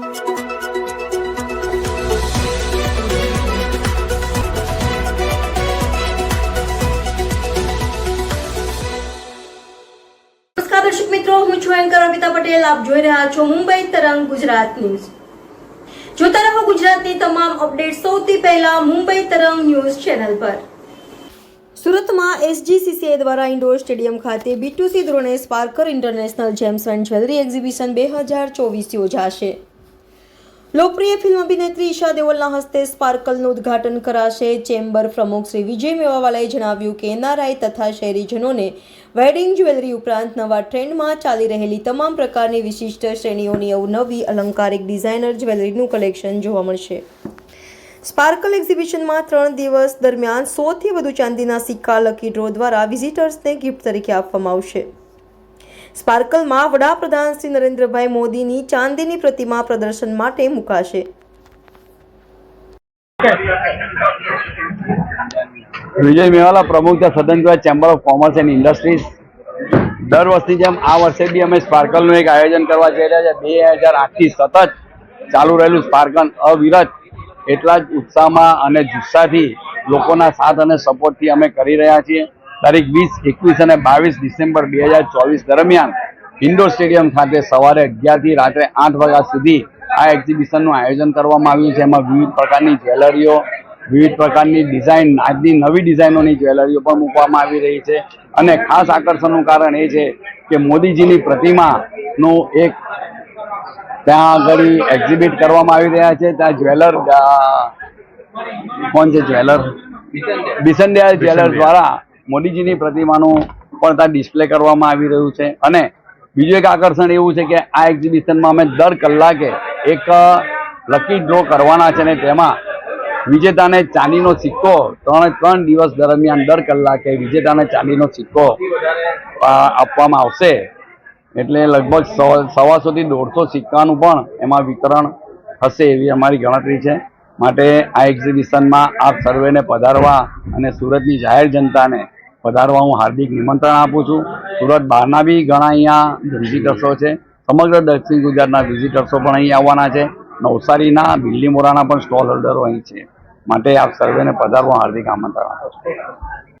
દર્શક મિત્રો, હું છું એન્કર અમિતા પટેલ. આપ જોઈ રહ્યા છો મુંબઈ તરંગ ગુજરાત ન્યૂઝ. જોતા રહો ગુજરાતની તમામ અપડેટ સૌથી પહેલા મુંબઈ તરંગ ન્યૂઝ ચેનલ પર. સુરતમાં એસજીસીસીએ દ્વારા ઇન્ડોર સ્ટેડિયમ ખાતે બીટુસી ધોરણે sparkle international gems and jewellery exhibition બે હજાર ચોવીસ યોજાશે. લોકપ્રિય ફિલ્મ અભિનેત્રી ઈશા દેઓલના હસ્તે સ્પાર્કલનું ઉદ્ઘાટન કરાશે. ચેમ્બર પ્રમુખ શ્રી વિજય મેવાવાલાએ જણાવ્યું કે, એનઆરઆઈ તથા શહેરીજનોને વેડિંગ જ્વેલરી ઉપરાંત નવા ટ્રેન્ડમાં ચાલી રહેલી તમામ પ્રકારની વિશિષ્ટ શ્રેણીઓની અવનવી અલંકારિક ડિઝાઇનર જ્વેલરીનું કલેક્શન જોવા મળશે. સ્પાર્કલ એક્ઝિબિશનમાં ત્રણ દિવસ દરમિયાન સોથી વધુ ચાંદીના સિક્કા લકી ડ્રો દ્વારા વિઝિટર્સને ગિફ્ટ તરીકે આપવામાં આવશે. સ્પાર્કલમાં વડાપ્રધાન શ્રી નરેન્દ્રભાઈ મોદીની ચાંદીની પ્રતિમા પ્રદર્શન માટે મુકાશે. વિજય મેવાલા પ્રમુખ છે સ્વતંત્ર chamber of commerce and industries દર વર્ષની જેમ આ વર્ષે બી અમે સ્પાર્કલનું એક આયોજન કરવા જઈ રહ્યા છે. બે હજાર આઠથી સતત ચાલુ રહેલું સ્પાર્કલ અવિરત એટલા જ ઉત્સાહમાં અને જુસ્સાથી લોકોના સાથ અને સપોર્ટથી અમે કરી રહ્યા છીએ. તારીખ વીસ એકવીસ અને બાવીસ ડિસેમ્બર બે હજાર ચોવીસ દરમિયાન ઇન્ડોર સ્ટેડિયમ ખાતે સવારે અગિયારથી રાત્રે આઠ વાગ્યા સુધી આ એક્ઝિબિશનનું આયોજન કરવામાં આવ્યું છે. એમાં વિવિધ પ્રકારની જ્વેલરીઓ વિવિધ પ્રકારની ડિઝાઇન આજની નવી ડિઝાઇનોની જ્વેલરીઓ પણ મૂકવામાં આવી રહી છે. અને ખાસ આકર્ષણનું કારણ એ છે કે મોદીજીની પ્રતિમાનું એક ત્યાં આગળ એક્ઝિબિટ કરવામાં આવી રહ્યા છે. ત્યાં જ્વેલર કોણ છે જ્વેલર? બિસનદયાલ જ્વેલર દ્વારા મોદીજીની પ્રતિમાનું પણ ત્યાં ડિસ્પ્લે કરવામાં આવી રહ્યું છે. અને બીજું એક આકર્ષણ એવું છે કે આ એક્ઝિબિશનમાં અમે દર કલાકે એક લકી ડ્રો કરવાના છે ને તેમાં વિજેતાને ચાંદીનો સિક્કો ત્રણે ત્રણ દિવસ દરમિયાન દર કલાકે વિજેતાને ચાંદીનો સિક્કો આપવામાં આવશે. એટલે લગભગ સવાસોથી દોઢસો સિક્કાનું પણ એમાં વિતરણ હશે એવી અમારી ગણતરી છે. માટે આ એક્ઝિબિશનમાં આપ સર્વેને પધારવા અને સુરતની જાહેર જનતાને પધારવા હું હાર્દિક નિમંત્રણ આપું છું. સુરત બહારના બી ઘણા અહીંયા વિઝિટર્સો છે. સમગ્ર દક્ષિણ ગુજરાતના વિઝિટર્સો પણ અહીં આવવાના છે. નવસારીના બિલ્લીમોરાના પણ સ્ટોલ હોલ્ડરો અહીં છે. માટે આપ સર્વેને પધારવા હાર્દિક આમંત્રણ આપું છું.